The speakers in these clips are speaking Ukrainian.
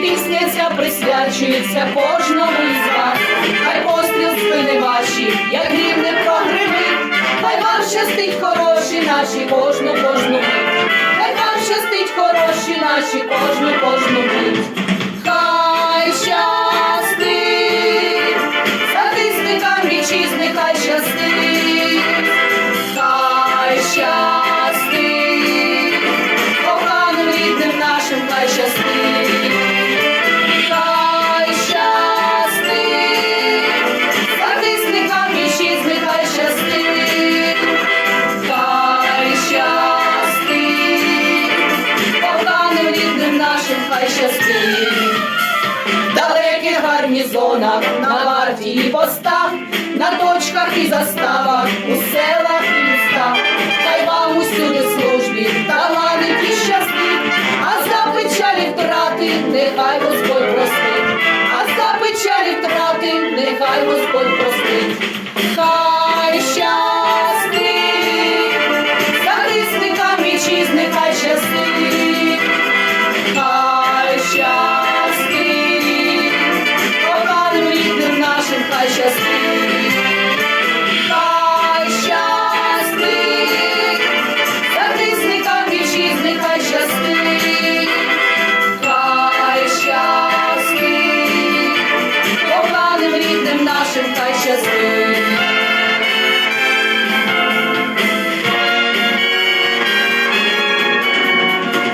пісня ця присвячується кожному із вас. Хай постріл спини ваші, як рівне прогримить, хай вам щастить хороші наші кожну кожну мить. Хай вам щастить хороші наші кожну кожну мить. Хай щастить, захисникам вітчизни, хай щастить, нашим. В далеких гарнізонах, на варті і постах, на точках і заставах, у селах і нашим хай щастить.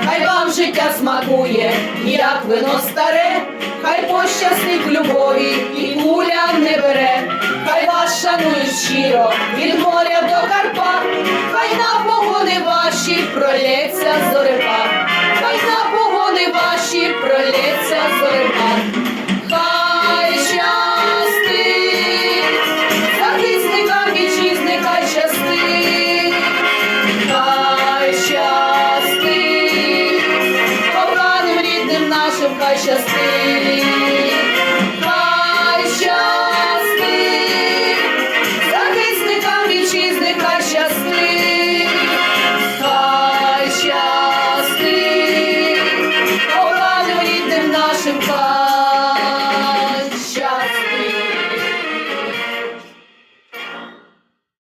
Хай вам життя смакує, як вино старе, хай пощастить любові і куля не бере, хай вас шанують щиро від моря щастить, коханим